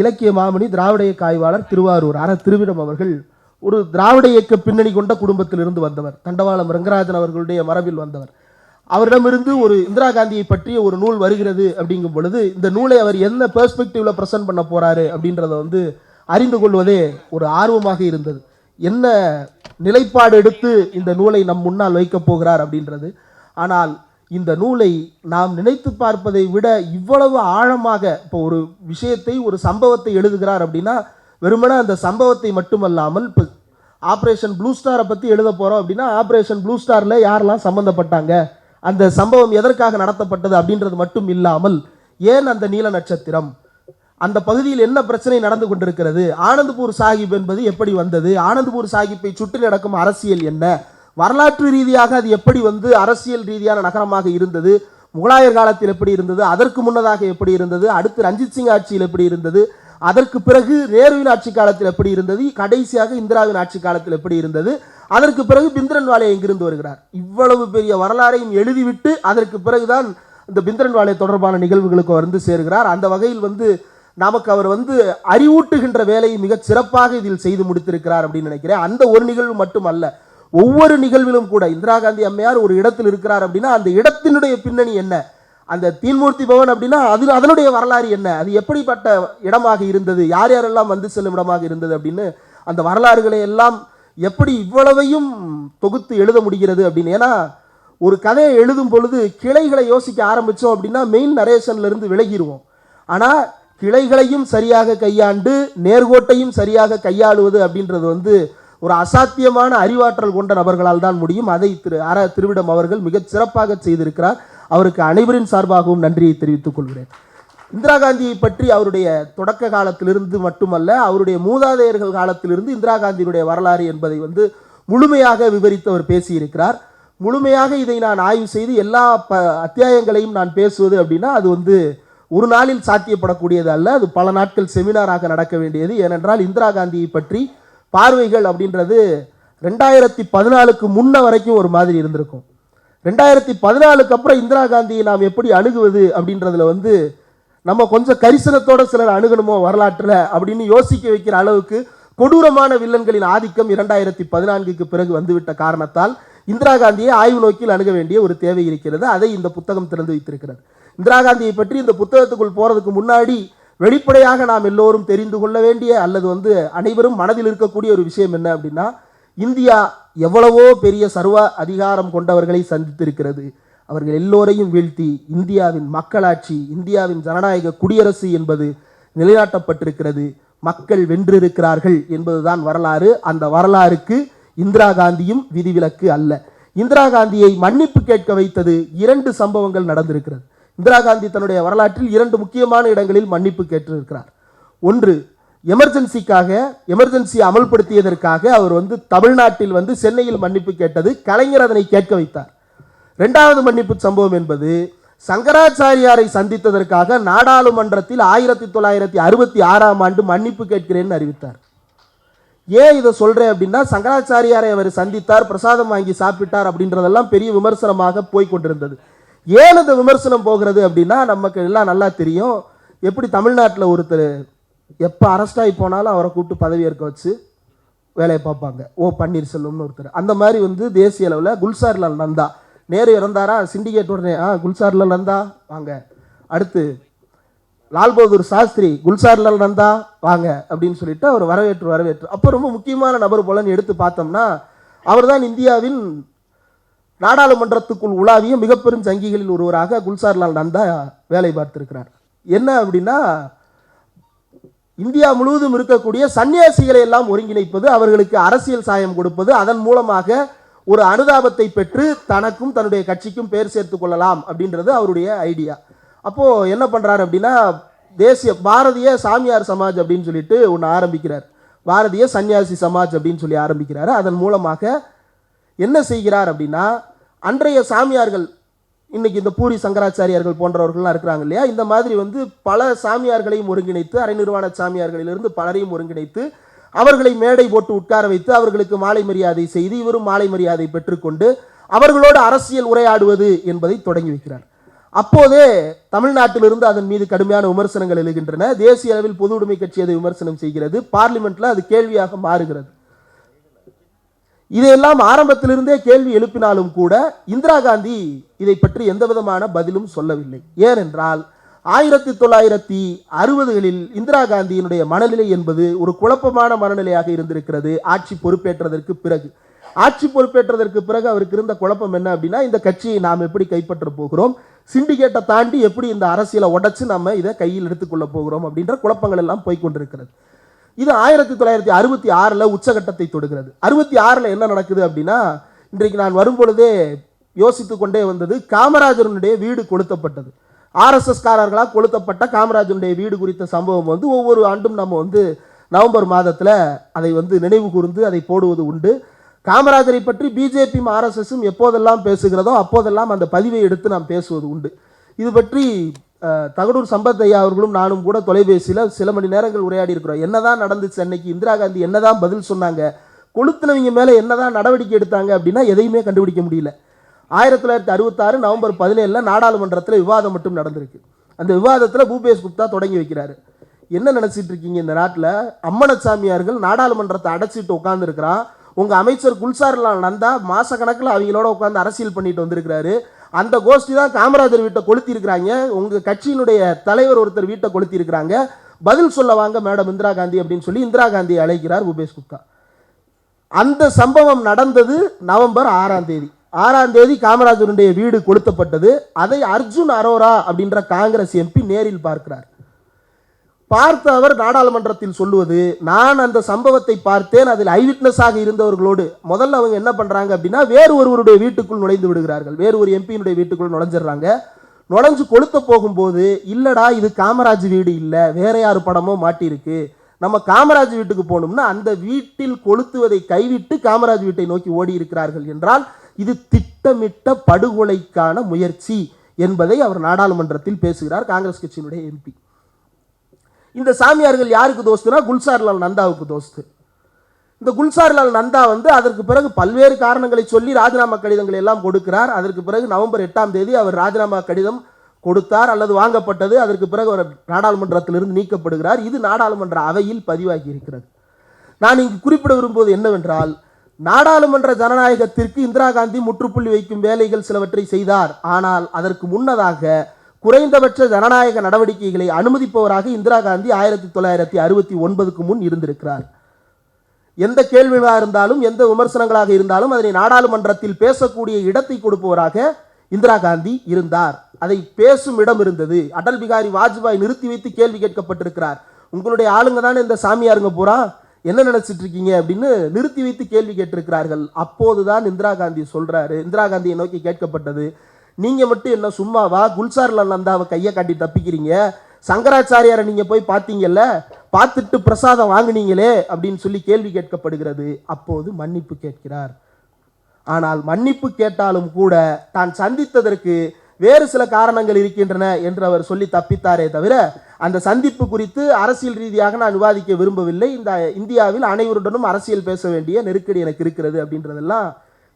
இலக்கிய மாமணி திராவிட இயக்க ஆய்வாளர் திருவாரூர் அற திருவிடம் அவர்கள் ஒரு திராவிட இயக்க பின்னணி கொண்ட குடும்பத்திலிருந்து வந்தவர். தண்டவாளம் ரங்கராஜன் அவர்களுடைய மரபில் வந்தவர். அவரிடமிருந்து ஒரு இந்திரா காந்தியை பற்றிய ஒரு நூல் வருகிறது அப்படிங்கும் பொழுது இந்த நூலை அவர் என்ன பெர்ஸ்பெக்டிவ்ல ப்ரெசென்ட் பண்ண போறாரு அப்படின்றத வந்து அறிந்து கொள்வதே ஒரு ஆர்வமாக இருந்தது. என்ன நிலைப்பாடு எடுத்து இந்த நூலை நம் முன்னால் வைக்கப் போகிறார் அப்படின்றது. ஆனால் இந்த நூலை நாம் நினைத்து பார்ப்பதை விட இவ்வளவு ஆழமாக இப்போ ஒரு விஷயத்தை ஒரு சம்பவத்தை எழுதுகிறார் அப்படின்னா வெறுமனே அந்த சம்பவத்தை மட்டுமல்லாமல் இப்போ ஆப்ரேஷன் ப்ளூ ஸ்டாரை பற்றி எழுத போகிறோம் அப்படின்னா ஆப்ரேஷன் ப்ளூ ஸ்டாரில் யாரெல்லாம் சம்மந்தப்பட்டாங்க அந்த சம்பவம் எதற்காக நடத்தப்பட்டது அப்படின்றது மட்டும் இல்லாமல் ஏன் அந்த நீல நட்சத்திரம்? அந்த பகுதியில் என்ன பிரச்சனை நடந்து கொண்டிருக்கிறது? ஆனந்த்பூர் சாஹிப் என்பது எப்படி வந்தது? ஆனந்த்பூர் சாஹிப்பை சுற்றி நடக்கும் அரசியல் என்ன? வரலாற்று ரீதியாக அது எப்படி வந்து அரசியல் ரீதியான நகரமாக இருந்தது முகலாயர் காலத்தில் எப்படி இருந்தது அதற்கு முன்னதாக எப்படி இருந்தது அடுத்து ரஞ்சித் சிங் ஆட்சியில் எப்படி இருந்தது அதற்கு பிறகு நேருவின் ஆட்சி காலத்தில் எப்படி இருந்தது கடைசியாக இந்திராவின் ஆட்சி காலத்தில் எப்படி இருந்தது அதற்கு பிறகு பிந்திரன் வாலே எங்கிருந்து வருகிறார்? இவ்வளவு பெரிய வரலாறையும் எழுதிவிட்டு அதற்கு பிறகுதான் இந்த பிந்திரன் வாலே தொடர்பான நிகழ்வுகளுக்கு வந்து சேர்கிறார். அந்த வகையில் வந்து நமக்கு அவர் வந்து அறிவூட்டுகின்ற வேலையை மிகச் சிறப்பாக இதில் செய்து முடித்திருக்கிறார் அப்படின்னு நினைக்கிறேன். அந்த ஒரு நிகழ்வு மட்டுமல்ல ஒவ்வொரு நிகழ்விலும் கூட இந்திரா காந்தி அம்மையார் ஒரு இடத்தில் இருக்கிறார் அப்படின்னா அந்த இடத்தினுடைய பின்னணி என்ன? அந்த தீன்மூர்த்தி பவன் அப்படின்னா அது அதனுடைய வரலாறு என்ன? அது எப்படிப்பட்ட இடமாக இருந்தது? யார் யாரெல்லாம் வந்து செல்லும் இடமாக இருந்தது அப்படின்னு அந்த வரலாறுகளை எல்லாம் எப்படி இவ்வளவையும் தொகுத்து எழுத முடிகிறது அப்படின்னு? ஏன்னா ஒரு கதையை எழுதும் பொழுது கிளைகளை யோசிக்க ஆரம்பித்தோம் அப்படின்னா மெயின் நரேஷன்லேருந்து விலகிடுவோம் ஆனால் கிளைகளையும் சரியாக கையாண்டு நேர்கோட்டையும் சரியாக கையாளுவது அப்படின்றது வந்து ஒரு அசாத்தியமான அறிவாற்றல் கொண்ட நபர்களால் தான் முடியும். அதை திரு அற திருவிடம் அவர்கள் மிகச் சிறப்பாக செய்திருக்கிறார். அவருக்கு அனைவரின் சார்பாகவும் நன்றியை தெரிவித்துக் கொள்கிறேன். இந்திரா காந்தியை பற்றி அவருடைய தொடக்க காலத்திலிருந்து மட்டுமல்ல அவருடைய மூதாதையர்கள் காலத்திலிருந்து இந்திரா காந்தியினுடைய வரலாறு என்பதை வந்து முழுமையாக விவரித்து அவர் பேசியிருக்கிறார். முழுமையாக இதை நான் ஆய்வு செய்து எல்லா ப அத்தியாயங்களையும் நான் பேசுவது அப்படின்னா அது வந்து ஒரு நாளில் சாத்தியப்படக்கூடியது அல்ல. அது பல நாட்கள் செமினாராக நடக்க வேண்டியது. ஏனென்றால் இந்திரா காந்தியை பற்றி பார்வைகள் அப்படின்றது ரெண்டாயிரத்தி பதினாலுக்கு முன்ன வரைக்கும் ஒரு மாதிரி இருந்திருக்கும். ரெண்டாயிரத்தி பதினாலுக்கு அப்புறம் இந்திரா காந்தியை நாம் எப்படி அணுகுவது அப்படின்றதுல வந்து நம்ம கொஞ்சம் கரிசனத்தோட சிலர் அணுகணுமோ வரலாற்றில் அப்படின்னு யோசிக்க வைக்கிற அளவுக்கு கொடூரமான வில்லன்களின் ஆதிக்கம் இரண்டாயிரத்தி பதினான்குக்கு பிறகு வந்துவிட்ட காரணத்தால் இந்திரா காந்தியை ஆய்வு நோக்கில் அணுக வேண்டிய ஒரு தேவை இருக்கிறது. அதை இந்த புத்தகம் திறந்து வைத்திருக்கிறது. இந்திரா காந்தியை பற்றி இந்த புத்தகத்துக்குள் போகிறதுக்கு முன்னாடி வெளிப்படையாக நாம் எல்லோரும் தெரிந்து கொள்ள வேண்டிய அல்லது வந்து அனைவரும் மனதில் இருக்கக்கூடிய ஒரு விஷயம் என்ன அப்படின்னா இந்தியா எவ்வளவோ பெரிய சர்வ அதிகாரம் கொண்டவர்களை சந்தித்திருக்கிறது. அவர்கள் எல்லோரையும் வீழ்த்தி இந்தியாவின் மக்களாட்சி இந்தியாவின் ஜனநாயக குடியரசு என்பது நிலைநாட்டப்பட்டிருக்கிறது. மக்கள் வென்றிருக்கிறார்கள் என்பதுதான் வரலாறு. அந்த வரலாறுக்கு இந்திரா காந்தியும் விதிவிலக்கு அல்ல. இந்திரா காந்தியை மன்னிப்பு கேட்க வைத்தது இரண்டு சம்பவங்கள் நடந்திருக்கிறது. இந்திரா காந்தி தன்னுடைய வரலாற்றில் இரண்டு முக்கியமான இடங்களில் மன்னிப்பு கேட்டிருக்கிறார். ஒன்று எமர்ஜென்சிக்காக எமர்ஜென்சி அமல்படுத்தியதற்காக அவர் வந்து தமிழ்நாட்டில் வந்து சென்னையில் மன்னிப்பு கேட்டது கலைஞர் அதனை கேட்க வைத்தார். ரெண்டாவது மன்னிப்பு சம்பவம் என்பது சங்கராச்சாரியாரை சந்தித்ததற்காக நாடாளுமன்றத்தில் ஆயிரத்தி தொள்ளாயிரத்தி அறுபத்தி ஆறாம் ஆண்டு மன்னிப்பு கேட்கிறேன்னு அறிவித்தார். ஏன் இதை சொல்றேன் அப்படின்னா சங்கராச்சாரியாரை அவர் சந்தித்தார் பிரசாதம் வாங்கி சாப்பிட்டார் அப்படின்றதெல்லாம் பெரிய விமர்சனமாக போய் கொண்டிருந்தது. ஏன் இந்த விமர்சனம் போகிறது அப்படின்னா நமக்கு எல்லாம் நல்லா தெரியும். எப்படி தமிழ்நாட்டில் ஒருத்தர் எப்போ அரெஸ்ட் ஆகி போனாலும் அவரை கூப்பிட்டு பதவி ஏற்க வச்சு வேலையை பார்ப்பாங்க. ஓ பன்னீர்செல்வம்னு ஒருத்தர். அந்த மாதிரி வந்து தேசிய அளவில் குல்சார்லால் நந்தா. நேரு இறந்தாரா? சிண்டிகேட் உடனே ஆ குல்சார்லால் நந்தா வாங்க. அடுத்து லால் பகதூர் சாஸ்திரி குல்சார்லால் நந்தா வாங்க அப்படின்னு சொல்லிட்டு அவர் வரவேற்று வரவேற்று. அப்போ ரொம்ப முக்கியமான நபர் போலன்னு எடுத்து பார்த்தோம்னா அவர் தான் இந்தியாவின் நாடாளுமன்றத்துக்குள் உலாவிய மிகப்பெரும் சங்கிகளில் ஒருவராக குல்சார்லால் நந்தா வேலை பார்த்திருக்கிறார். என்ன அப்படின்னா இந்தியா முழுவதும் இருக்கக்கூடிய சன்னியாசிகளை எல்லாம் ஒருங்கிணைப்பது அவர்களுக்கு அரசியல் சாயம் கொடுப்பது அதன் மூலமாக ஒரு அனுதாபத்தை பெற்று தனக்கும் தன்னுடைய கட்சிக்கும் பேர் சேர்த்து கொள்ளலாம் அப்படின்றது அவருடைய ஐடியா. அப்போது என்ன பண்ணுறாரு அப்படின்னா தேசிய பாரதிய சாமியார் சமாஜ் அப்படின்னு சொல்லிட்டு ஒன்று ஆரம்பிக்கிறார். பாரதிய சன்னியாசி சமாஜ் அப்படின்னு சொல்லி ஆரம்பிக்கிறாரு. அதன் மூலமாக என்ன செய்கிறார் அப்படின்னா அன்றைய சாமியார்கள் இன்றைக்கி இந்த பூரி சங்கராச்சாரியார்கள் போன்றவர்கள்லாம் இருக்கிறாங்க இல்லையா? இந்த மாதிரி வந்து பல சாமியார்களையும் ஒருங்கிணைத்து அரை நிர்வாண சாமியார்களிலிருந்து பலரையும் ஒருங்கிணைத்து அவர்களை மேடை போட்டு உட்கார வைத்து அவர்களுக்கு மாலை மரியாதை செய்து இவரும் மாலை மரியாதை பெற்றுக்கொண்டு அவர்களோடு அரசியல் உரையாடுவது என்பதை தொடங்கி வைக்கிறார். அப்போதே தமிழ்நாட்டிலிருந்து அதன் மீது கடுமையான விமர்சனங்கள் எழுகின்றன. தேசிய அளவில் பொது உடைமை கட்சி அதை விமர்சனம் செய்கிறது. பார்லிமெண்ட்டில் அது கேள்வியாக மாறுகிறது. இதையெல்லாம் ஆரம்பத்திலிருந்தே கேள்வி எழுப்பினாலும் கூட இந்திரா காந்தி இதை பற்றி எந்த விதமான பதிலும் சொல்லவில்லை. ஏனென்றால் ஆயிரத்தி தொள்ளாயிரத்தி அறுபதுகளில் இந்திரா காந்தியினுடைய மனநிலை என்பது ஒரு குழப்பமான மனநிலையாக இருந்திருக்கிறது. ஆட்சி பொறுப்பேற்றதற்கு பிறகு. ஆட்சி பொறுப்பேற்றதற்கு பிறகு அவருக்கு இருந்த குழப்பம் என்ன அப்படின்னா இந்த கட்சியை நாம் எப்படி கைப்பற்ற போகிறோம்? சிண்டிகேட்டை தாண்டி எப்படி இந்த அரசியலை உடைச்சு நம்ம இதை கையில் எடுத்துக்கொள்ள போகிறோம் அப்படின்ற குழப்பங்கள் எல்லாம் போய்கொண்டிருக்கிறது இது ஆயிரத்தி தொள்ளாயிரத்தி அறுபத்தி ஆறில் உச்சகட்டத்தை தொடுகிறது. அறுபத்தி ஆறில் என்ன நடக்குது அப்படின்னா இன்றைக்கு நான் வரும்பொழுதே யோசித்து கொண்டே வந்தது காமராஜருடைய வீடு கொளுத்தப்பட்டது. ஆர்எஸ்எஸ்காரர்களால் கொளுத்தப்பட்ட காமராஜருடைய வீடு குறித்த சம்பவம் வந்து ஒவ்வொரு ஆண்டும் நம்ம வந்து நவம்பர் மாதத்தில் அதை வந்து நினைவு கூர்ந்து அதை போடுவது உண்டு. காமராஜரை பற்றி பிஜேபியும் ஆர்எஸ்எஸும் எப்போதெல்லாம் பேசுகிறதோ அப்போதெல்லாம் அந்த பதிவை எடுத்து நாம் பேசுவது உண்டு. இது பற்றி தகடூர் சம்பத் ஐயா அவர்களும் நானும் கூட தொலைபேசியில் சில மணி நேரங்கள் உரையாடி இருக்கிறோம். என்னதான் நடந்துச்சு அன்னைக்கு? இந்திரா காந்தி என்னதான் பதில் சொன்னாங்க? கொளுத்துனவங்க மேலே என்னதான் நடவடிக்கை எடுத்தாங்க அப்படின்னா எதையுமே கண்டுபிடிக்க முடியல. ஆயிரத்தி தொள்ளாயிரத்தி அறுபத்தாறு நவம்பர் பதினேழில் நாடாளுமன்றத்தில் விவாதம் மட்டும் நடந்திருக்கு. அந்த விவாதத்தில் பூபேஷ் குப்தா தொடங்கி வைக்கிறாரு. என்ன நினச்சிட்டு இருக்கீங்க இந்த நாட்டில்? அம்மனசாமியார்கள் நாடாளுமன்றத்தை அடைச்சிட்டு உட்காந்துருக்கிறான் உங்கள் அமைச்சர் குல்சார்லால் நந்தா மாதக்கணக்கில் அவங்களோட உட்காந்து அரசியல் பண்ணிட்டு வந்திருக்கிறாரு. அந்த கோஷ்டி தான் காமராஜர் வீட்டை கொளுத்தி இருக்கிறாங்க கட்சியினுடைய தலைவர் ஒருத்தர் வீட்டை கொளுத்தி இருக்கிறாங்க பதில் சொல்ல வாங்க மேடம் இந்திரா காந்தி அப்படின்னு சொல்லி இந்திரா காந்தியை அழைக்கிறார் உபேஷ் குப்தா. அந்த சம்பவம் நடந்தது நவம்பர் ஆறாம் தேதி. ஆறாம் தேதி காமராஜருடைய வீடு கொளுத்தப்பட்டது. அதை அர்ஜுன் அரோரா அப்படின்ற காங்கிரஸ் எம்பி நேரில் பார்க்கிறார். பார்த்த அவர் நாடாளுமன்றத்தில் சொல்லுவது நான் அந்த சம்பவத்தை பார்த்தேன் அதில் ஐவிட்னஸாக இருந்தவர்களோடு. முதல்ல அவங்க என்ன பண்ணுறாங்க அப்படின்னா வேறு ஒருவருடைய வீட்டுக்குள் நுழைந்து விடுகிறார்கள். வேறு ஒரு எம்பியினுடைய வீட்டுக்குள் நுழைஞ்சிடுறாங்க. நுழைஞ்சு கொளுத்த போகும்போது இல்லடா இது காமராஜ் வீடு இல்லை வேற யார் படமோ மாட்டியிருக்கு. நம்ம காமராஜ் வீட்டுக்கு போகணும்னா அந்த வீட்டில் கொளுத்துவதை கைவிட்டு காமராஜ் வீட்டை நோக்கி ஓடி இருக்கிறார்கள் என்றால் இது திட்டமிட்ட படுகொலைக்கான முயற்சி என்பதை அவர் நாடாளுமன்றத்தில் பேசுகிறார் காங்கிரஸ் கட்சியினுடைய எம்பி. இந்த சாமியார்கள் யாருக்கு தோஸ்துனா குல்சார்லால் நந்தாவுக்கு தோஸ்து. இந்த குல்சார்லால் நந்தா வந்து அதற்கு பிறகு பல்வேறு காரணங்களை சொல்லி ராஜினாமா கடிதங்களை எல்லாம் கொடுக்கிறார். அதற்கு பிறகு நவம்பர் எட்டாம் தேதி அவர் ராஜினாமா கடிதம் கொடுத்தார் அல்லது வாங்கப்பட்டது. அதற்கு பிறகு அவர் நாடாளுமன்றத்திலிருந்து நீக்கப்படுகிறார். இது நாடாளுமன்ற அவையில் பதிவாகி இருக்கிறது. நான் இங்கு குறிப்பிட விரும்புவது என்னவென்றால் நாடாளுமன்ற ஜனநாயகத்திற்கு இந்திரா காந்தி முற்றுப்புள்ளி வைக்கும் வேலைகள் சிலவற்றை செய்தார். ஆனால் அதற்கு முன்னதாக குறைந்தபட்ச ஜனநாயக நடவடிக்கைகளை அனுமதிப்பவராக இந்திரா காந்தி ஆயிரத்தி தொள்ளாயிரத்தி அறுபத்தி ஒன்பதுக்கு முன் இருந்திருக்கிறார். எந்த கேள்விகளாக இருந்தாலும் எந்த விமர்சனங்களாக இருந்தாலும் அதனை நாடாளுமன்றத்தில் பேசக்கூடிய இடத்தை கொடுப்பவராக இந்திரா காந்தி இருந்தார். அதை பேசும் இடம் இருந்தது. அடல் பிகாரி வாஜ்பாய் நிறுத்தி வைத்து கேள்வி கேட்கப்பட்டிருக்கிறார். உங்களுடைய ஆளுங்க தானே இந்த சாமியாருங்க பூரா? என்ன நினைச்சிட்டு இருக்கீங்க? அப்படின்னு நிறுத்தி வைத்து கேள்வி கேட்டிருக்கிறார்கள். அப்போதுதான் இந்திரா காந்தி சொல்றாரு. இந்திரா காந்தியை நோக்கி கேட்கப்பட்டது. நீங்கள் மட்டும் என்ன சும்மாவா? குல்சார் நந்தாவை கையை காட்டி தப்பிக்கிறீங்க. சங்கராச்சாரியாரை நீங்கள் போய் பார்த்தீங்கல்ல? பார்த்துட்டு பிரசாதம் வாங்குனீங்களே அப்படின்னு சொல்லி கேள்வி கேட்கப்படுகிறது. அப்போது மன்னிப்பு கேட்கிறார். ஆனால் மன்னிப்பு கேட்டாலும் கூட தான் சந்தித்ததற்கு வேறு சில காரணங்கள் இருக்கின்றன என்று அவர் சொல்லி தப்பித்தாரே தவிர அந்த சந்திப்பு குறித்து அரசியல் ரீதியாக நான் விவாதிக்க விரும்பவில்லை. இந்த இந்தியாவில் அனைவருடனும் அரசியல் பேச வேண்டிய நெருக்கடி எனக்கு இருக்கிறது அப்படின்றதெல்லாம்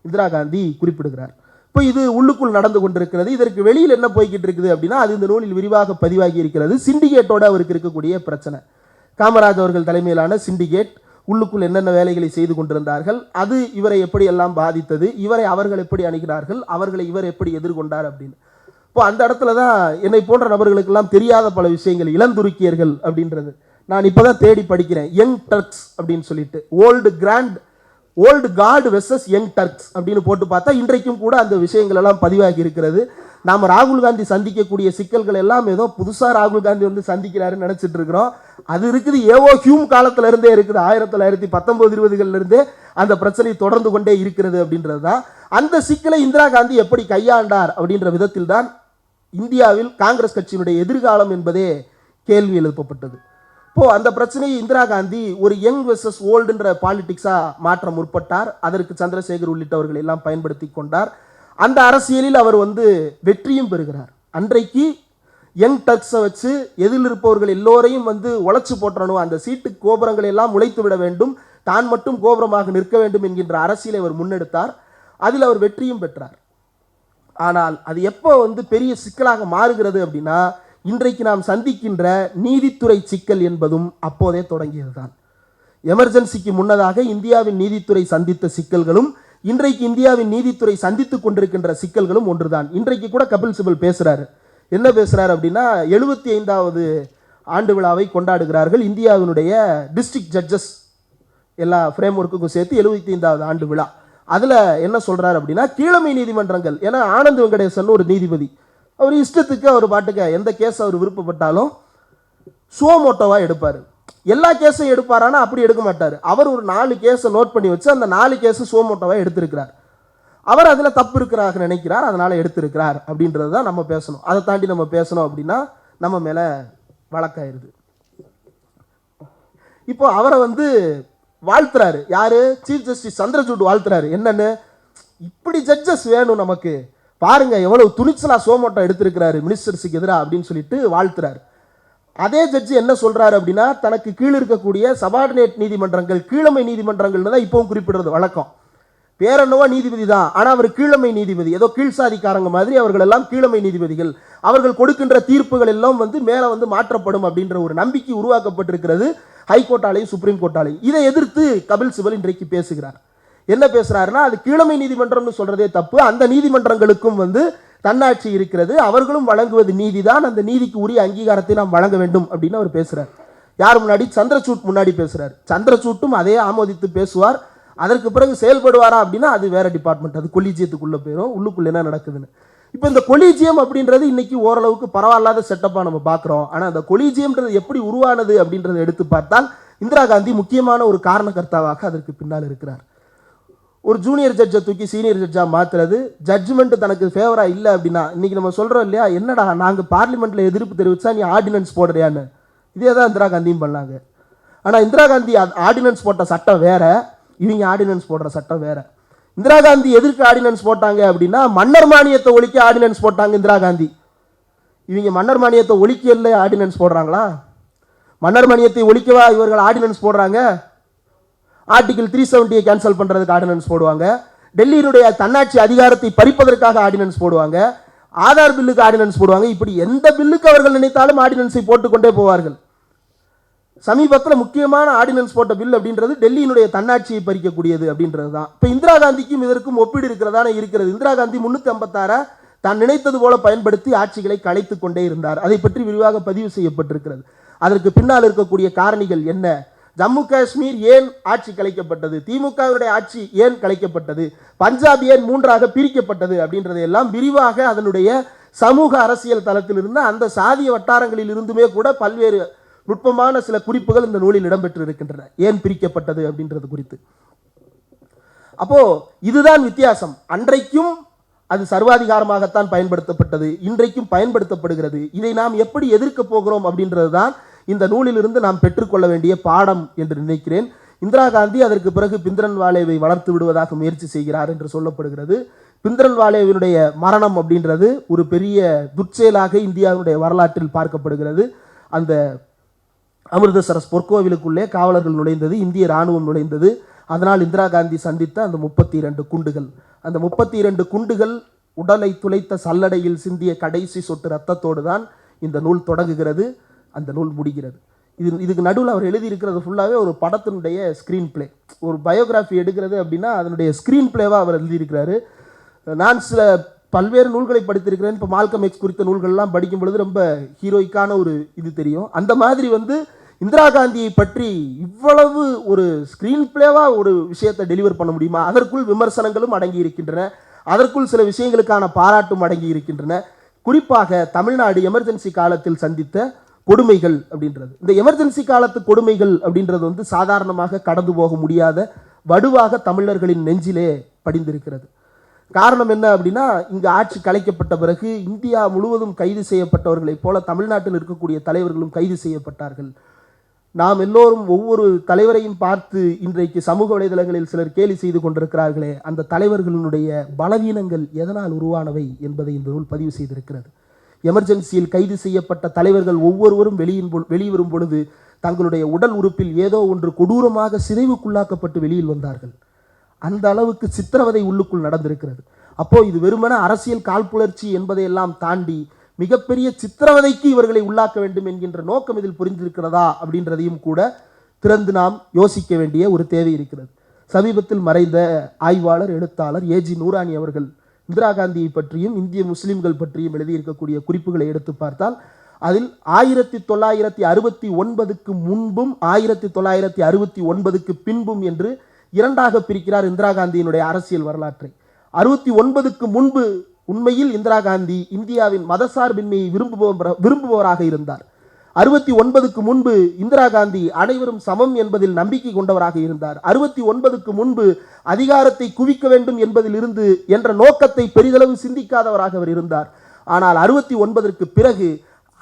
இந்திரா காந்தி குறிப்பிடுகிறார். இப்போ இது உள்ளுக்குள் நடந்து கொண்டிருக்கிறது. இதற்கு வெளியில் என்ன போய்கிட்டு இருக்குது அப்படின்னா அது இந்த நூலில் விரிவாக பதிவாகி இருக்கிறது. சிண்டிகேட்டோடு அவருக்கு இருக்கக்கூடிய பிரச்சனை. காமராஜ் அவர்கள் தலைமையிலான சிண்டிகேட் உள்ளுக்குள் என்னென்ன வேலைகளை செய்து கொண்டிருந்தார்கள் அது இவரை எப்படி எல்லாம் பாதித்தது இவரை அவர்கள் எப்படி அணுகினார்கள் அவர்களை இவர் எப்படி எதிர்கொண்டார் அப்படின்னு. இப்போ அந்த இடத்துல தான் என்னை போன்ற நபர்களுக்கெல்லாம் தெரியாத பல விஷயங்கள் இளந்துருக்கியர்கள் அப்படின்றது. நான் இப்போ தான் தேடி படிக்கிறேன். யங் டர்க்ஸ் அப்படின்னு சொல்லிட்டு. Old grand old guard versus young Turks அப்படின்னு போட்டு பார்த்தா இன்றைக்கும் கூட அந்த விஷயங்கள் எல்லாம் பதிவாகி இருக்கிறது. நாம் ராகுல் காந்தி சந்திக்கக்கூடிய சிக்கல்கள் எல்லாம் ஏதோ புதுசாக ராகுல் காந்தி வந்து சந்திக்கிறாருன்னு நினச்சிட்டு இருக்கிறோம். அது இருக்குது ஏவோ ஹியூம் காலத்துலேருந்தே இருக்குது. ஆயிரத்தி தொள்ளாயிரத்தி பத்தொன்பது இருபதுகள்லேருந்தே அந்த பிரச்சனை தொடர்ந்து கொண்டே இருக்கிறது அப்படின்றது தான் அந்த சிக்கலை இந்திரா காந்தி எப்படி கையாண்டார் அப்படின்ற விதத்தில் தான் இந்தியாவில் காங்கிரஸ் கட்சியினுடைய எதிர்காலம் என்பதே கேள்வி எழுப்பப்பட்டது. இப்போ அந்த பிரச்சனையை இந்திரா காந்தி ஒரு யங் வெர்சஸ் ஓல்டுன்ற பாலிட்டிக்ஸாக மாற்ற முற்பட்டார். அதற்கு சந்திரசேகர் உள்ளிட்டவர்கள் எல்லாம் பயன்படுத்தி கொண்டார். அந்த அரசியலில் அவர் வந்து வெற்றியும் பெறுகிறார். அன்றைக்கு யங் டக்ஸை வச்சு எதில் இருப்பவர்கள் எல்லோரையும் வந்து உழைச்சி போற்றணும் அந்த சீட்டு கோபுரங்களை எல்லாம் உழைத்து விட வேண்டும் தான் மட்டும் கோபுரமாக நிற்க வேண்டும் என்கின்ற அரசியலை அவர் முன்னெடுத்தார். அதில் அவர் வெற்றியும் பெற்றார். ஆனால் அது எப்போ வந்து பெரிய சிக்கலாக மாறுகிறது அப்படின்னா இன்றைக்கு நாம் சந்திக்கின்ற நீதித்துறை சிக்கல் என்பதும் அப்போதே தொடங்கியதுதான். எமர்ஜென்சிக்கு முன்னதாக இந்தியாவின் நீதித்துறை சந்தித்த சிக்கல்களும் இன்றைக்கு இந்தியாவின் நீதித்துறை சந்தித்துக் கொண்டிருக்கின்ற சிக்கல்களும் ஒன்றுதான். இன்றைக்கு கூட கபில் சிபல் பேசுகிறாரு என்ன பேசுகிறார் அப்படின்னா எழுபத்தி ஐந்தாவது ஆண்டு விழாவை கொண்டாடுகிறார்கள் இந்தியாவினுடைய டிஸ்ட்ரிக்ட் ஜட்ஜஸ் எல்லா ஃப்ரேம் ஒர்க்குக்கும் சேர்த்து எழுபத்தி ஐந்தாவது ஆண்டு விழா. அதில் என்ன சொல்கிறார் அப்படின்னா கீழமை நீதிமன்றங்கள். ஏன்னா ஆனந்த் வெங்கடேசன் ஒரு நீதிபதி. அவர் இஷ்டத்துக்கு அவர் பாட்டுக்க எந்த கேஸ் அவர் விருப்பப்பட்டாலும் சுவமோட்டோவாக எடுப்பார். எல்லா கேஸும் எடுப்பாரானா அப்படி எடுக்க மாட்டார். அவர் ஒரு நாலு கேஸை நோட் பண்ணி வச்சு அந்த நாலு கேஸை சுவமோட்டோவாக எடுத்திருக்கிறார். அவர் அதில் தப்பு இருக்கிறாக நினைக்கிறார் அதனால் எடுத்திருக்கிறார் அப்படின்றது தான் நம்ம பேசணும். அதை தாண்டி நம்ம பேசணும் அப்படின்னா நம்ம மேலே வழக்காயிருது. இப்போ அவரை வந்து வாழ்த்துறாரு. யாரு? சீஃப் ஜஸ்டிஸ் சந்திரசூட் வாழ்த்துறாரு. என்னன்னு? இப்படி ஜட்ஜஸ் வேணும் நமக்கு. பாருங்க எவ்வளவு துணிச்சலா சோமோட்டோ எடுத்திருக்கிறாரு மினிஸ்டர்ஸுக்கு எதிராக அப்படின்னு சொல்லிட்டு வாழ்த்துறாரு. அதே ஜட்ஜி என்ன சொல்றாரு அப்படின்னா தனக்கு கீழ் இருக்கக்கூடிய சபார்டினேட் நீதிமன்றங்கள் கீழமை நீதிமன்றங்கள்னு தான் இப்பவும் குறிப்பிடுறது வழக்கம். பேரனவோ நீதிபதி தான் ஆனால் அவர் கீழமை நீதிபதி ஏதோ கீழ்சாதிக்காரங்க மாதிரி அவர்கள் எல்லாம் கீழமை நீதிபதிகள். அவர்கள் கொடுக்கின்ற தீர்ப்புகள் எல்லாம் வந்து மேலே வந்து மாற்றப்படும் அப்படின்ற ஒரு நம்பிக்கை உருவாக்கப்பட்டிருக்கிறது. ஹைகோர்ட்டாலையும் சுப்ரீம் கோர்ட்டாலையும். இதை எதிர்த்து கபில் சிபல் இன்றைக்கு பேசுகிறார். என்ன பேசுகிறாருன்னா அது கீழமை நீதிமன்றம்னு சொல்கிறதே தப்பு. அந்த நீதிமன்றங்களுக்கும் வந்து தன்னாட்சி இருக்கிறது. அவர்களும் வழங்குவது நீதிதான். அந்த நீதிக்கு உரிய அங்கீகாரத்தை நாம் வழங்க வேண்டும் அப்படின்னு அவர் பேசுகிறார் யார் முன்னாடி? சந்திரசூட் முன்னாடி பேசுகிறார் சந்திரசூட்டும் அதே ஆமோதித்து பேசுவார். அதற்கு பிறகு செயல்படுவாரா அப்படின்னா அது வேறு டிபார்ட்மெண்ட் அது கொலீஜியத்துக்குள்ளே போயிடும் உள்ளுக்குள்ளே என்ன நடக்குதுன்னு. இப்போ இந்த கொலீஜியம் அப்படின்றது இன்றைக்கி ஓரளவுக்கு பரவாயில்லாத செட்டப்பாக நம்ம பார்க்குறோம் ஆனால் அந்த கொலீஜியம்ன்றது எப்படி உருவானது அப்படின்றத எடுத்து பார்த்தால் இந்திரா காந்தி முக்கியமான ஒரு காரணகர்த்தாவாக அதற்கு பின்னால் இருக்கிறார். ஒரு ஜூனியர் ஜட்ஜை தூக்கி சீனியர் ஜட்ஜாக மாற்றுறது ஜட்ஜ்மெண்ட் தனக்கு ஃபேவராக இல்லை அப்படின்னா இன்றைக்கி நம்ம சொல்கிறோம் இல்லையா என்னடா நாங்கள் பார்லிமெண்ட்டில் எதிர்ப்பு தெரிவித்தா நீ ஆர்டினன்ஸ் போடுறியான்னு. இதே தான் இந்திரா காந்தியும் பண்ணாங்க. ஆனால் இந்திரா காந்தி ஆர்டினன்ஸ் போட்ட சட்டம் வேறு இவங்க ஆர்டினன்ஸ் போடுற சட்டம் வேறு. இந்திரா காந்தி எதிர்க்கு ஆர்டினன்ஸ் போட்டாங்க அப்படின்னா மன்னர் மானியத்தை ஒழிக்க ஆர்டினன்ஸ் போட்டாங்க இந்திரா காந்தி. இவங்க மன்னர் மானியத்தை ஒழிக்கல ஆர்டினன்ஸ் போடுறாங்களா? மன்னர் மானியத்தை ஒழிக்கவா இவர்கள் ஆர்டினன்ஸ் போடுறாங்க? ஆர்டிகிள் த்ரீ செவன்ட்டியை கேன்சல் பண்ணுறதுக்கு ஆர்டினன்ஸ் போடுவாங்க. டெல்லியினுடைய தன்னாட்சி அதிகாரத்தை பறிப்பதற்காக ஆர்டினன்ஸ் போடுவாங்க. ஆதார் பில்லுக்கு ஆர்டினன்ஸ் போடுவாங்க. இப்படி எந்த பில்லுக்கு அவர்கள் நினைத்தாலும் ஆர்டினன்ஸை போட்டுக்கொண்டே போவார்கள். சமீபத்தில் முக்கியமான ஆர்டினன்ஸ் போட்ட பில் அப்படின்றது டெல்லியினுடைய தன்னாட்சியை பறிக்கக்கூடியது அப்படின்றது தான் இப்போ இந்திரா காந்திக்கும் இதற்கும் ஒப்பீடு இருக்கிறதான இருக்கிறது. இந்திரா காந்தி முன்னூற்றி ஐம்பத்தாற தான் நினைத்தது போல பயன்படுத்தி ஆட்சிகளை கலைத்து கொண்டே இருந்தார். அதை பற்றி விரிவாக பதிவு செய்யப்பட்டிருக்கிறது. அதற்கு பின்னால் இருக்கக்கூடிய காரணிகள் என்ன? ஜம்மு காஷ்மீர் ஏன் ஆட்சி கலைக்கப்பட்டது? திமுகவுடைய ஆட்சி ஏன் கலைக்கப்பட்டது? பஞ்சாப் ஏன் மூன்றாக பிரிக்கப்பட்டது அப்படின்றதையெல்லாம் விரிவாக அதனுடைய சமூக அரசியல் தளத்திலிருந்து அந்த சாதிய வட்டாரங்களில் இருந்துமே கூட பல்வேறு நுட்பமான சில குறிப்புகள் இந்த நூலில் இடம்பெற்று இருக்கின்றன ஏன் பிரிக்கப்பட்டது அப்படின்றது குறித்து. அப்போ இதுதான் வித்தியாசம். அன்றைக்கும் அது சர்வாதிகாரமாகத்தான் பயன்படுத்தப்பட்டது. இன்றைக்கும் பயன்படுத்தப்படுகிறது. இதை நாம் எப்படி எதிர்க்க போகிறோம் அப்படின்றது தான் இந்த நூலிலிருந்து நாம் பெற்றுக்கொள்ள வேண்டிய பாடம் என்று நினைக்கிறேன். இந்திரா காந்தி அதற்கு பிறகு பிந்திரன் வாலேவை வளர்த்து விடுவதாக முயற்சி செய்கிறார் என்று சொல்லப்படுகிறது. பிந்திரன் வாலேவினுடைய மரணம் அப்படின்றது ஒரு பெரிய துற்செயலாக இந்தியாவுடைய வரலாற்றில் பார்க்கப்படுகிறது. அந்த அமிர்தசரஸ் பொற்கோவிலுக்குள்ளே காவலர்கள் நுழைந்தது இந்திய ராணுவம் நுழைந்தது. அதனால் இந்திரா காந்தி சந்தித்த அந்த முப்பத்தி இரண்டு குண்டுகள். அந்த முப்பத்தி இரண்டு குண்டுகள் உடலை துளைத்த சல்லடையில் சிந்திய கடைசி சொட்டு ரத்தத்தோடு தான் இந்த நூல் தொடங்குகிறது. அந்த நூல் முடிகிறது. இது இதுக்கு நடுவில் அவர் எழுதியிருக்கிறது ஃபுல்லாகவே ஒரு படத்தினுடைய ஸ்க்ரீன் பிளே ஒரு பயோகிராஃபி எடுக்கிறது அப்படின்னா அதனுடைய ஸ்க்ரீன் பிளேவாக அவர் எழுதியிருக்கிறாரு. நான் சில பல்வேறு நூல்களை படித்திருக்கிறேன். இப்போ மால்கம் எக்ஸ் குறித்த நூல்கள்லாம் படிக்கும் பொழுது ரொம்ப ஹீரோய்க்கான ஒரு இது தெரியும். அந்த மாதிரி வந்து இந்திரா காந்தியை பற்றி இவ்வளவு ஒரு ஸ்க்ரீன் பிளேவாக ஒரு விஷயத்தை டெலிவர் பண்ண முடியுமா? அதற்குள் விமர்சனங்களும் அடங்கி இருக்கின்றன. அதற்குள் சில விஷயங்களுக்கான பாராட்டும் அடங்கி இருக்கின்றன. குறிப்பாக தமிழ்நாடு எமர்ஜென்சி காலத்தில் சந்தித்த கொடுமைகள் அப்படின்றது. இந்த எமர்ஜென்சி காலத்து கொடுமைகள் அப்படின்றது வந்து சாதாரணமாக கடந்து போக முடியாத வடுவாக தமிழர்களின் நெஞ்சிலே படிந்திருக்கிறது. காரணம் என்ன அப்படின்னா இங்கு ஆட்சி கலைக்கப்பட்ட பிறகு இந்தியா முழுவதும் கைது செய்யப்பட்டவர்களைப் போல தமிழ்நாட்டில் இருக்கக்கூடிய தலைவர்களும் கைது செய்யப்பட்டார்கள். நாம் எல்லோரும் ஒவ்வொரு தலைவரையும் பார்த்து இன்றைக்கு சமூக வலைதளங்களில் சிலர் கேலி செய்து கொண்டிருக்கிறார்களே அந்த தலைவர்களினுடைய பலவீனங்கள் எதனால் உருவானவை என்பதை இந்த நூல் பதிவு செய்திருக்கிறது. எமர்ஜென்சியில் கைது செய்யப்பட்ட தலைவர்கள் ஒவ்வொருவரும் வெளியின் வெளிவரும் பொழுது தங்களுடைய உடல் உறுப்பில் ஏதோ ஒன்று கொடூரமாக சிதைவுக்குள்ளாக்கப்பட்டு வெளியில் வந்தார்கள். அந்த அளவுக்கு சித்திரவதை உள்ளுக்குள் நடந்திருக்கிறது. அப்போ இது வெறுமன அரசியல் காழ்ப்புணர்ச்சி என்பதையெல்லாம் தாண்டி மிகப்பெரிய சித்திரவதைக்கு இவர்களை உள்ளாக்க வேண்டும் என்கின்ற நோக்கம் இதில் புரிந்திருக்கிறதா அப்படின்றதையும் கூட திறந்து நாம் யோசிக்க வேண்டிய ஒரு தேவை இருக்கிறது. சமீபத்தில் மறைந்த ஆய்வாளர் எழுத்தாளர் ஏஜி நூராணி அவர்கள் இந்திரா காந்தியை பற்றியும் இந்திய முஸ்லிம்கள் பற்றியும் எழுதியிருக்கக்கூடிய குறிப்புகளை எடுத்து பார்த்தால் அதில் ஆயிரத்தி தொள்ளாயிரத்தி அறுபத்தி ஒன்பதுக்கு முன்பும் ஆயிரத்தி தொள்ளாயிரத்தி அறுபத்தி ஒன்பதுக்கு பின்பும் என்று இரண்டாக பிரிக்கிறார் இந்திரா காந்தியினுடைய அரசியல் வரலாற்றை. அறுபத்தி ஒன்பதுக்கு முன்பு உண்மையில் இந்திரா காந்தி இந்தியாவின் மதசார்பின்மையை விரும்புபவர் விரும்புபவராக இருந்தார். அறுபத்தி ஒன்பதுக்கு முன்பு இந்திரா காந்தி அனைவரும் சமம் என்பதில் நம்பிக்கை கொண்டவராக இருந்தார். அறுபத்தி ஒன்பதுக்கு முன்பு அதிகாரத்தை குவிக்க வேண்டும் என்பதில் இருந்து என்ற நோக்கத்தை பெரிதளவு சிந்திக்காதவராக அவர் இருந்தார். ஆனால் அறுபத்தி ஒன்பதற்கு பிறகு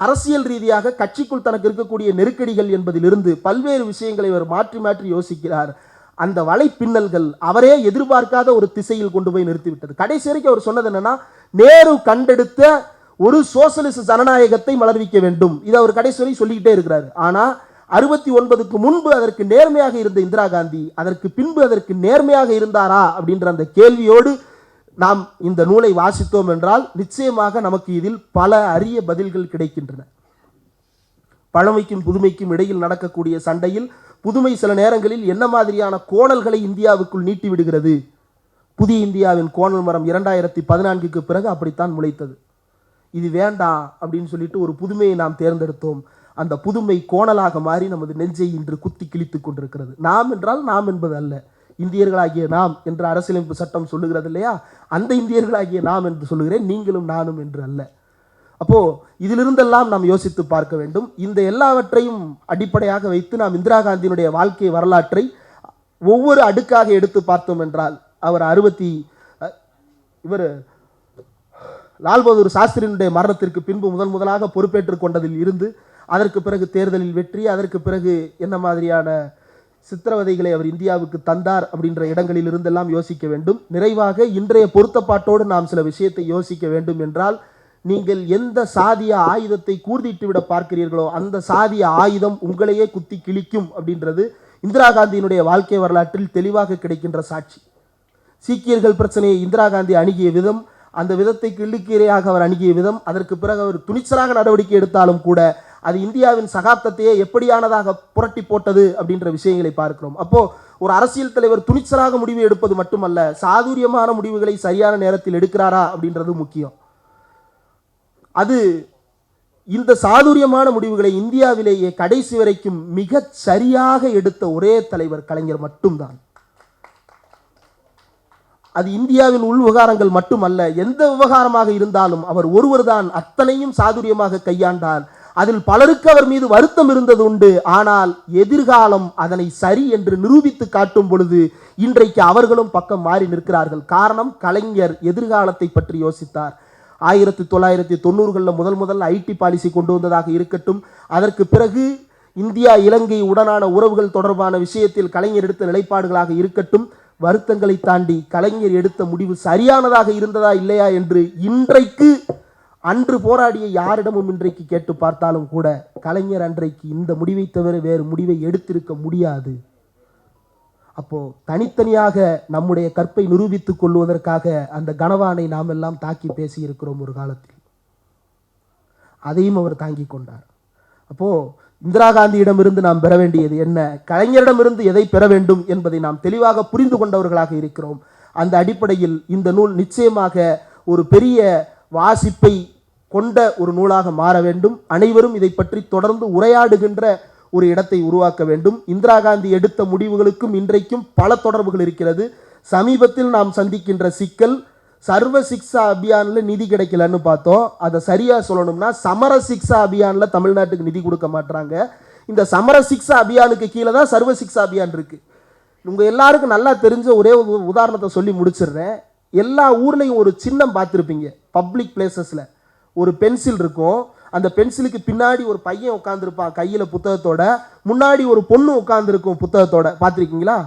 அரசியல் ரீதியாக கட்சிக்குள் தனக்கு இருக்கக்கூடிய நெருக்கடிகள் என்பதிலிருந்து பல்வேறு விஷயங்களை அவர் மாற்றி மாற்றி யோசிக்கிறார். அந்த வலைப்பின்னல்கள் அவரே எதிர்பார்க்காத ஒரு திசையில் கொண்டு போய் நிறுத்திவிட்டது. கடைசி வரைக்கும் அவர் சொன்னது என்னன்னா நேரு கண்டெடுத்த ஒரு சோசலிச ஜனநாயகத்தை மலர்விக்க வேண்டும். இதை அவர் கடைசி சொல்லிக்கிட்டே இருக்கிறார். ஆனால் அறுபத்தி ஒன்பதுக்கு முன்பு அதற்கு நேர்மையாக இருந்த இந்திரா காந்தி அதற்கு பின்பு அதற்கு நேர்மையாக இருந்தாரா அப்படின்ற அந்த கேள்வியோடு நாம் இந்த நூலை வாசித்தோம் என்றால் நிச்சயமாக நமக்கு இதில் பல அரிய பதில்கள் கிடைக்கின்றன. பழமைக்கும் புதுமைக்கும் இடையில் நடக்கக்கூடிய சண்டையில் புதுமை சில நேரங்களில் என்ன மாதிரியான கோணல்களை இந்தியாவுக்குள் நீட்டி விடுகிறது புதிய இந்தியாவின் கோணல் மரம் இரண்டாயிரத்தி பதினான்குக்கு பிறகு அப்படித்தான் முளைத்தது. இது வேண்டாம் அப்படின்னு சொல்லிட்டு ஒரு புதுமையை நாம் தேர்ந்தெடுத்தோம். அந்த புதுமை கோணலாக மாறி நமது நெஞ்சை இன்று குத்தி கிழித்துக் கொண்டிருக்கிறது. நாம் என்றால் நாம் என்பது அல்ல. இந்தியர்களாகிய நாம் என்ற அரசியலமைப்பு சட்டம் சொல்லுகிறது இல்லையா? அந்த இந்தியர்களாகிய நாம் என்று சொல்லுகிறேன். நீங்களும் நானும் என்று அல்ல. அப்போ இதிலிருந்தெல்லாம் நாம் யோசித்து பார்க்க வேண்டும். இந்த எல்லாவற்றையும் அடிப்படையாக வைத்து நாம் இந்திரா காந்தியினுடைய வாழ்க்கை வரலாற்றை ஒவ்வொரு அடுக்காக எடுத்து பார்த்தோம் என்றால் அவர் அறுபத்தி இவர் லால் பகதூர் சாஸ்திரியினுடைய மரணத்திற்கு பின்பு முதன் முதலாக பொறுப்பேற்றுக் கொண்டதில் இருந்து அதற்கு பிறகு தேர்தலில் வெற்றி அதற்கு பிறகு என்ன மாதிரியான சித்திரவதைகளை அவர் இந்தியாவுக்கு தந்தார் அப்படின்ற இடங்களில் இருந்தெல்லாம் யோசிக்க வேண்டும். நிறைவாக இன்றைய பொருத்தப்பாட்டோடு நாம் சில விஷயத்தை யோசிக்க வேண்டும் என்றால் நீங்கள் எந்த சாதிய ஆயுதத்தை கூர்திட்டு விட பார்க்கிறீர்களோ அந்த சாதிய ஆயுதம் உங்களையே குத்தி கிழிக்கும் அப்படின்றது இந்திரா காந்தியினுடைய வாழ்க்கை வரலாற்றில் தெளிவாக கிடைக்கின்ற சாட்சி. சீக்கியர்கள் பிரச்சனையை இந்திரா காந்தி அணுகிய விதம் அந்த விதத்தை கிள்ளிக்கீரையாக அவர் அணுகிய விதம் அதற்கு பிறகு அவர் துணிச்சலாக நடவடிக்கை எடுத்தாலும் கூட அது இந்தியாவின் சகாப்தத்தையே எப்படியானதாக புரட்டி போட்டது அப்படின்ற விஷயங்களை பார்க்கிறோம். அப்போ ஒரு அரசியல் தலைவர் துணிச்சலாக முடிவு எடுப்பது மட்டுமல்ல சாதுரியமான முடிவுகளை சரியான நேரத்தில் எடுக்கிறாரா அப்படின்றது முக்கியம். அது இந்த சாதுரியமான முடிவுகளை இந்தியாவிலேயே கடைசி வரைக்கும் மிகச் சரியாக எடுத்த ஒரே தலைவர் கலைஞர் மட்டும்தான். அது இந்தியாவின் உள் விவகாரங்கள் மட்டுமல்ல எந்த விவகாரமாக இருந்தாலும் அவர் ஒருவர்தான் அத்தனையும் சாதுரியமாக கையாண்டார். அதில் பலருக்கு அவர் மீது வருத்தம் இருந்தது உண்டு. ஆனால் எதிர்காலம் அதனை சரி என்று நிரூபித்து காட்டும் பொழுது இன்றைக்கு அவர்களும் பக்கம் மாறி நிற்கிறார்கள். காரணம் கலைஞர் எதிர்காலத்தை பற்றி யோசித்தார். ஆயிரத்தி தொள்ளாயிரத்தி தொண்ணூறுகளில் முதல் முதல் ஐடி பாலிசி கொண்டு வந்ததாக இருக்கட்டும் அதற்கு பிறகு இந்தியா இலங்கை உடனான உறவுகள் தொடர்பான விஷயத்தில் கலைஞர் எடுத்த நிலைப்பாடுகளாக இருக்கட்டும் வருத்தங்களை தாண்டி கலைஞர் எடுத்த முடிவு சரியானதாக இருந்ததா இல்லையா என்று இன்றைக்கு அன்று போராடிய யாரிடமும் இன்றைக்கு கேட்டு பார்த்தாலும் கூட கலைஞர் அன்றைக்கு இந்த முடிவை தவிர வேறு முடிவை எடுத்திருக்க முடியாது. அப்போ தனித்தனியாக நம்முடைய கற்பை நிரூபித்துக் கொள்வதற்காக அந்த கனவானை நாம் எல்லாம் தாக்கி பேசியிருக்கிறோம் ஒரு காலத்தில். அதையும் அவர் தாங்கிக் கொண்டார். அப்போது இந்திரா காந்தியிடமிருந்து நாம் பெற வேண்டியது என்ன? கலைஞரிடமிருந்து எதை பெற வேண்டும் என்பதை நாம் தெளிவாக புரிந்து கொண்டவர்களாக இருக்கிறோம். அந்த அடிப்படையில் இந்த நூல் நிச்சயமாக ஒரு பெரிய வாசிப்பை கொண்ட ஒரு நூலாக மாற வேண்டும். அனைவரும் இதை பற்றி தொடர்ந்து உரையாடுகின்ற ஒரு இடத்தை உருவாக்க வேண்டும். இந்திரா காந்தி எடுத்த முடிவுகளுக்கும் இன்றைக்கும் பல தொடர்புகள் இருக்கிறது. சமீபத்தில் நாம் சந்திக்கின்ற சிக்கல் சர்வ சிக்ஷா அபியானில் நிதி கிடைக்கலன்னு பார்த்தோம். அதை சரியாக சொல்லணும்னா சமர சிக்ஷா அபியானில் தமிழ்நாட்டுக்கு நிதி கொடுக்க மாட்டாங்க இந்த சமர சிக்ஷா அபியானுக்கு கீழே தான் சர்வ சிக்ஷா அபியான் இருக்குது உங்கள் எல்லாருக்கும் நல்லா தெரிஞ்ச ஒரே ஒரு உதாரணத்தை சொல்லி முடிச்சிடுறேன். எல்லா ஊர்லேயும் ஒரு சின்னம் பார்த்துருப்பீங்க பப்ளிக் பிளேசஸில் ஒரு பென்சில் இருக்கும். அந்த பென்சிலுக்கு பின்னாடி ஒரு பையன் உட்காந்துருப்பான் கையில் புத்தகத்தோட. முன்னாடி ஒரு பொண்ணு உட்காந்துருக்கும் புத்தகத்தோட. பார்த்துருக்கீங்களா?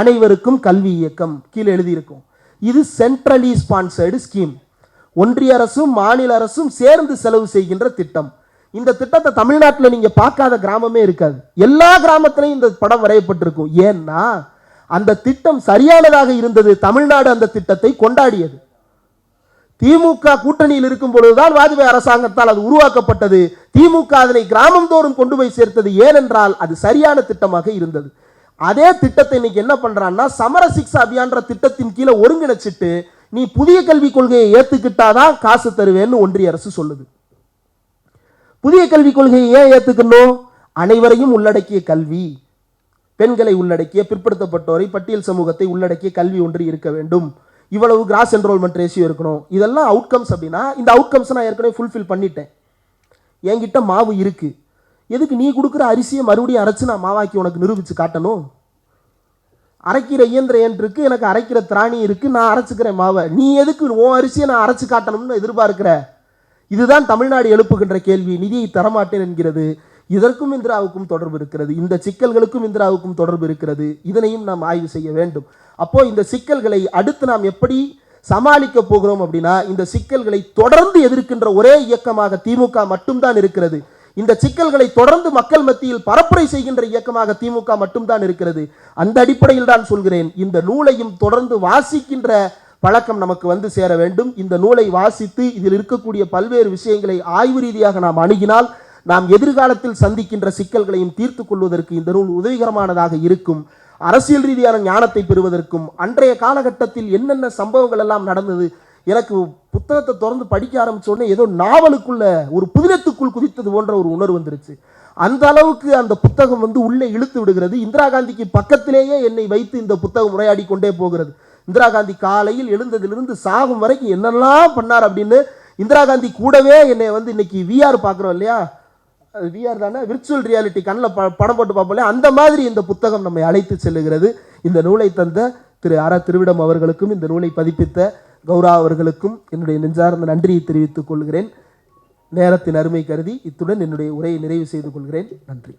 அனைவருக்கும் கல்வி இயக்கம். கீழே எழுதியிருக்கும். இது சென்ட்ரலி ஸ்பான்சர்டு ஸ்கீம் ஒன்றிய அரசும் மாநில அரசும் சேர்ந்து செலவு செய்கின்ற திட்டம். இந்த திட்டத்தை தமிழ்நாட்டில் நீங்க பார்க்காத கிராமமே இருக்காது. எல்லா கிராமத்திலையும் இந்த படம் வரையப்பட்டிருக்கும். ஏன்னா அந்த திட்டம் சரியானதாக இருந்தது. தமிழ்நாடு அந்த திட்டத்தை கொண்டாடியது. திமுக கூட்டணியில் இருக்கும் பொழுதுதான் வாஜ்பாய் அரசாங்கத்தால் அது உருவாக்கப்பட்டது. திமுக அதனை கிராமம் தோறும் கொண்டு போய் சேர்த்தது. ஏனென்றால் அது சரியான திட்டமாக இருந்தது. அதே திட்டத்தை இன்னைக்கு என்ன பண்ணுறான்னா சமர சிக்ஷா அபியான்ற திட்டத்தின் கீழே ஒருங்கிணைச்சிட்டு நீ புதிய கல்விக் கொள்கையை ஏற்றுக்கிட்டாதான் காசு தருவேன்னு ஒன்றிய அரசு சொல்லுது. புதிய கல்விக் கொள்கையை ஏன் ஏற்றுக்கணும் அனைவரையும் உள்ளடக்கிய கல்வி பெண்களை உள்ளடக்கிய பிற்படுத்தப்பட்டோரை பட்டியல் சமூகத்தை உள்ளடக்கிய கல்வி ஒன்று இருக்க வேண்டும். இவ்வளவு கிராஸ் என்ரோல்மெண்ட் ரேஷியோ இருக்கணும். இதெல்லாம் அவுட்கம்ஸ் அப்படின்னா இந்த அவுட்கம்ஸ் நான் ஏற்கனவே ஃபுல்ஃபில் பண்ணிட்டேன். என்கிட்ட மாவு இருக்குது எதுக்கு நீ கொடுக்குற அரிசியை மறுபடியும் அரைச்சு நான் மாவாக்கி உனக்கு நிரூபித்து காட்டணும்? அரைக்கிற இயந்திரம் இருக்கு எனக்கு அரைக்கிற திராணி இருக்குது நான் அரைச்சிக்கிறேன் மாவை. நீ எதுக்கு உன் அரிசியை நான் அரைச்சு காட்டணும்னு எதிர்பார்க்கிற? இதுதான் தமிழ்நாடு எழுப்புகின்ற கேள்வி. நிதியை தரமாட்டேன் என்கிறது. இதற்கும் இந்திராவுக்கும் தொடர்பு இருக்கிறது. இந்த சிக்கல்களுக்கும் இந்திராவுக்கும் தொடர்பு இருக்கிறது. இதனையும் நாம் ஆய்வு செய்ய வேண்டும். அப்போ இந்த சிக்கல்களை அடுத்து நாம் எப்படி சமாளிக்க போகிறோம் அப்படின்னா இந்த சிக்கல்களை தொடர்ந்து எதிர்க்கின்ற ஒரே இயக்கமாக திமுக மட்டும்தான் இருக்கிறது. இந்த சிக்கல்களை தொடர்ந்து மக்கள் மத்தியில் பரப்புரை செய்கின்ற இயக்கமாக திமுக மட்டும்தான் இருக்கிறது. அந்த அடிப்படையில் தான் சொல்கிறேன். இந்த நூலையும் தொடர்ந்து வாசிக்கின்ற பழக்கம் நமக்கு வந்து சேர வேண்டும். இந்த நூலை வாசித்து இதில் இருக்கக்கூடிய பல்வேறு விஷயங்களை ஆய்வு ரீதியாக நாம் அணுகினால் நாம் எதிர்காலத்தில் சந்திக்கின்ற சிக்கல்களையும் தீர்த்து கொள்வதற்கு இந்த நூல் உதவிகரமானதாக இருக்கும். அரசியல் ரீதியான ஞானத்தை பெறுவதற்கும் அன்றைய காலகட்டத்தில் என்னென்ன சம்பவங்கள் எல்லாம் நடந்தது எனக்கு புத்தகத்தை திறந்து படிக்க ஆரம்பிச்ச உடனே ஏதோ நாவலுக்குள்ள ஒரு புதினத்துக்குள் குதித்தது போன்ற ஒரு உணர்வு வந்துருச்சு. அந்த அளவுக்கு அந்த புத்தகம் வந்து உள்ளே இழுத்து விடுகிறது. இந்திரா காந்திக்கு பக்கத்திலேயே என்னை வைத்து இந்த புத்தகம் உரையாடி கொண்டே போகிறது. இந்திரா காந்தி காலையில் எழுந்ததிலிருந்து சாகும் வரைக்கும் என்னெல்லாம் பண்ணார் அப்படின்னு இந்திரா காந்தி கூடவே என்னை வந்து இன்னைக்கு விஆர் பார்க்குறோம் இல்லையா? விஆர் தானே? விர்ச்சுவல் ரியாலிட்டி கண்ணில் ப படம் போட்டு பார்ப்போம் அந்த மாதிரி இந்த புத்தகம் நம்மை அழைத்து செல்லுகிறது. இந்த நூலை தந்த திரு ஆரா திருவிடம் அவர்களுக்கும் இந்த நூலை பதிப்பித்த கௌரா அவர்களுக்கும் என்னுடைய நெஞ்சார்ந்த நன்றியை தெரிவித்துக் கொள்கிறேன். நேரத்தின் அருமை கருதி இத்துடன் என்னுடைய உரையை நிறைவு செய்து கொள்கிறேன். நன்றி.